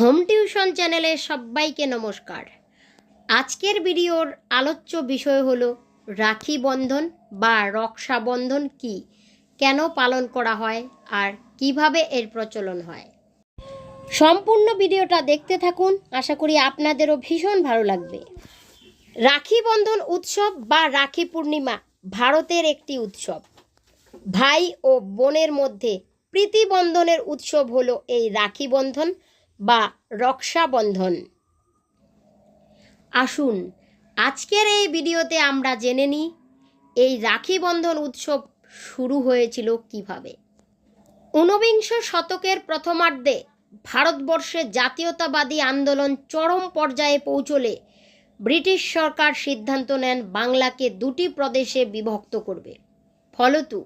Home tuition চ্যানেলে সবাইকে নমস্কার। আজকের ভিডিওর আলোচ্য বিষয় হলো, রাখি বন্ধন বা রক্ষাবন্ধন কি? কেন পালন করা হয় আর কীভাবে এর প্রচলন হয়? সম্পূর্ণ ভিডিওটা দেখতে থাকুন, আশা করি আপনাদেরও ভীষণ ভালো লাগবে। রাখি বন্ধন উৎসব বা রাখি পূর্ণিমা ভারতের একটি উৎসব। ভাই ও বোনের মধ্যে প্রীতিবন্ধনের উৎসব হলো এই রাখি বন্ধন বা রক্ষাবন্ধন। আসুন, আজকের এই ভিডিওতে আমরা জেনে নিই এই রাখি বন্ধন উৎসব শুরু হয়েছিল কীভাবে? ঊনবিংশ শতকের প্রথমার্ধে ভারতবর্ষে জাতীয়তাবাদী আন্দোলন চরম পর্যায়ে পৌঁছলে ব্রিটিশ সরকার সিদ্ধান্ত নেন বাংলাকে দুটি প্রদেশে বিভক্ত করবে। ফলতু,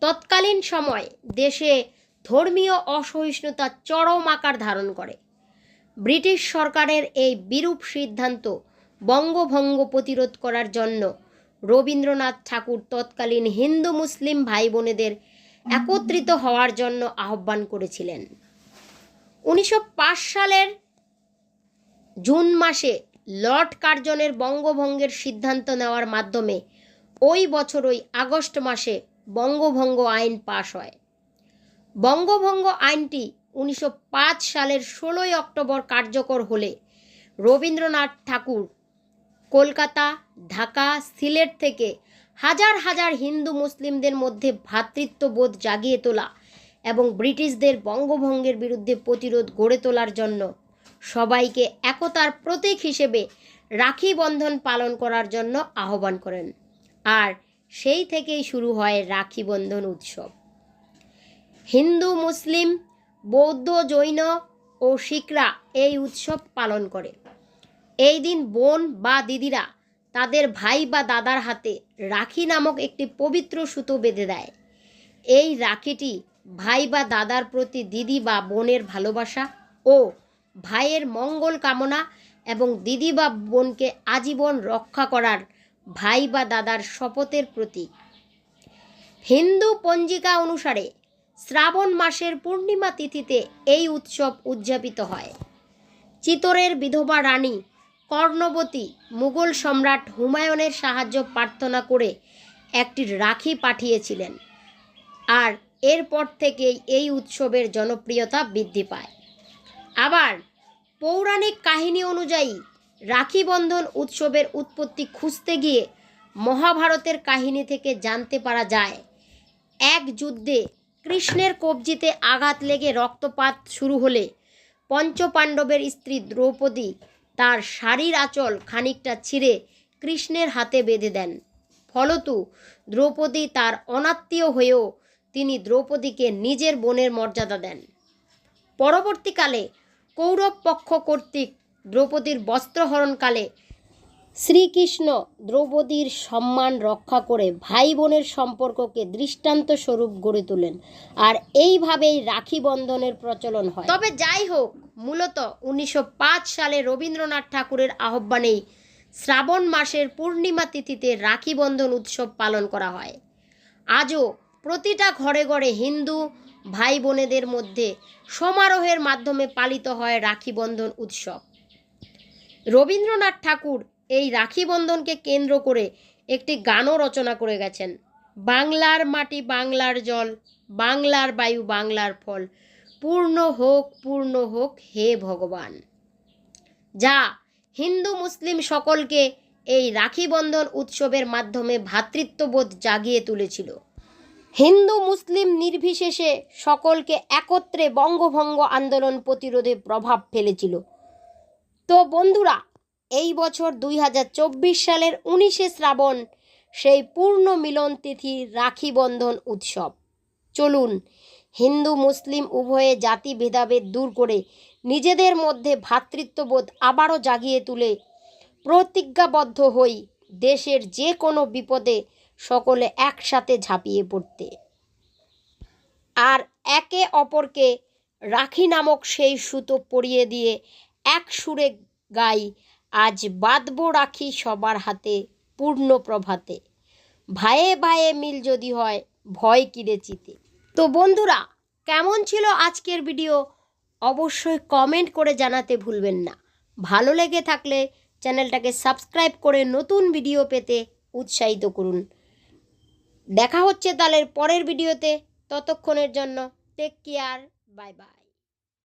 তৎকালীন সময় দেশে ধর্মীয় অসহিষ্ণুতা চরম আকার ধারণ করে। ব্রিটিশ সরকারের এই বিরূপ সিদ্ধান্ত বঙ্গভঙ্গ প্রতিরোধ করার জন্য রবীন্দ্রনাথ ঠাকুর তৎকালীন হিন্দু মুসলিম ভাই বোনেদের একত্রিত হওয়ার জন্য আহ্বান করেছিলেন। উনিশশো পাঁচ সালের জুন মাসে লর্ড কার্জনের বঙ্গভঙ্গের সিদ্ধান্ত নেওয়ার মাধ্যমে ওই বছরই আগস্ট মাসে বঙ্গভঙ্গ আইন পাশ হয়। বঙ্গভঙ্গ আইনটি উনিশশো পাঁচ সালের ষোলোই অক্টোবর কার্যকর হলে রবীন্দ্রনাথ ঠাকুর কলকাতা, ঢাকা, সিলেট থেকে হাজার হাজার হিন্দু মুসলিমদের মধ্যে ভ্রাতৃত্ববোধ জাগিয়ে তোলা এবং ব্রিটিশদের বঙ্গভঙ্গের বিরুদ্ধে প্রতিরোধ গড়ে তোলার জন্য সবাইকে একতার প্রতীক হিসেবে রাখি বন্ধন পালন করার জন্য আহ্বান করেন। আর সেই থেকেই শুরু হয় রাখি বন্ধন উৎসব। হিন্দু, মুসলিম, বৌদ্ধ, জৈন ও শিখরা এই উৎসব পালন করে। এই দিন বোন বা দিদিরা তাদের ভাই বা দাদার হাতে রাখি নামক একটি পবিত্র সুতো বেঁধে দেয়। এই রাখিটি ভাই বা দাদার প্রতি দিদি বা বোনের ভালোবাসা ও ভাইয়ের মঙ্গল কামনা এবং দিদি বা বোনকে আজীবন রক্ষা করার ভাই বা দাদার শপথের প্রতীক। হিন্দু পঞ্জিকা অনুসারে শ্রাবণ মাসের পূর্ণিমা তিথিতে এই উৎসব উদযাপিত হয়। চিতরের বিধবা রানী কর্ণবতী মুঘল সম্রাট হুমায়ুনের সাহায্য প্রার্থনা করে একটি রাখি পাঠিয়েছিলেন আর এরপর থেকেই এই উৎসবের জনপ্রিয়তা বৃদ্ধি পায়। আবার পৌরাণিক কাহিনী অনুযায়ী রাখি বন্ধন উৎসবের উৎপত্তি খুঁজতে গিয়ে মহাভারতের কাহিনী থেকে জানতে পারা যায়, এক যুদ্ধে কৃষ্ণের কবজিতে আঘাত লেগে রক্তপাত শুরু হলে পঞ্চপাণ্ডবের স্ত্রী দ্রৌপদী তার শাড়ির আঁচল খানিকটা ছিঁড়ে কৃষ্ণের হাতে বেঁধে দেন। ফলতু দ্রৌপদী তার অনাত্মীয় হয়েও তিনি দ্রৌপদীকে নিজের বোনের মর্যাদা দেন। পরবর্তীকালে কৌরব পক্ষ কর্তৃক দ্রৌপদীর বস্ত্রহরণকালে শ্রীকৃষ্ণ দ্রৌপদীর সম্মান রক্ষা করে ভাই বোনের সম্পর্ককে দৃষ্টান্ত স্বরূপ গড়ে তোলেন। আর এইভাবেই রাখি বন্ধনের প্রচলন হয়। তবে যাই হোক, মূলত উনিশশো পাঁচ সালে রবীন্দ্রনাথ ঠাকুরের আহ্বানেই শ্রাবণ মাসের পূর্ণিমা তিথিতে রাখি বন্ধন উৎসব পালন করা হয়। আজও প্রতিটা ঘরে ঘরে হিন্দু ভাই বোনেদের মধ্যে সমারোহের মাধ্যমে পালিত হয় রাখি বন্ধন উৎসব। রবীন্দ্রনাথ ঠাকুর এই রাখি বন্ধনকে কেন্দ্র করে একটি গানও রচনা করে গেছেন। বাংলার মাটি বাংলার জল, বাংলার বায়ু বাংলার ফল, পূর্ণ হোক পূর্ণ হোক, হে ভগবান। যা হিন্দু মুসলিম সকলকে এই রাখি বন্ধন উৎসবের মাধ্যমে ভ্রাতৃত্ববোধ জাগিয়ে তুলেছিল। হিন্দু মুসলিম নির্বিশেষে সকলকে একত্রে বঙ্গভঙ্গ আন্দোলন প্রতিরোধে প্রভাব ফেলেছিল। তো বন্ধুরা এই বছর দুই হাজার চব্বিশ সালের উনিশে শ্রাবণ সেই পূর্ণ মিলন তিথি রাখি বন্ধন উৎসব। চলুন, হিন্দু, মুসলিম উভয়ে জাতি ভেদাভেদ দূর করে নিজেদের মধ্যে ভ্রাতৃত্ববোধ আবারও জাগিয়ে তুলে প্রতিজ্ঞাবদ্ধ হই দেশের যে কোনো বিপদে সকলে একসাথে ঝাঁপিয়ে পড়তে। আর একে অপরকে রাখি নামক সেই সুতো পরিয়ে দিয়ে এক সুরে গাই আজ বাঁধব রাখি সবার হাতে পূর্ণ প্রভাতে। ভাইয়ে ভাইয়ে মিল যদি হয়, ভয় কিরে চিতে? তো বন্ধুরা, কেমন ছিল আজকের ভিডিও? অবশ্যই কমেন্ট করে জানাতে ভুলবেন না। ভালো লেগে থাকলে চ্যানেলটাকে সাবস্ক্রাইব করে নতুন ভিডিও পেতে উৎসাহিত করুন। দেখা হচ্ছে তাহলে পরের ভিডিওতে। ততক্ষণের জন্য টেক কেয়ার বাই বাই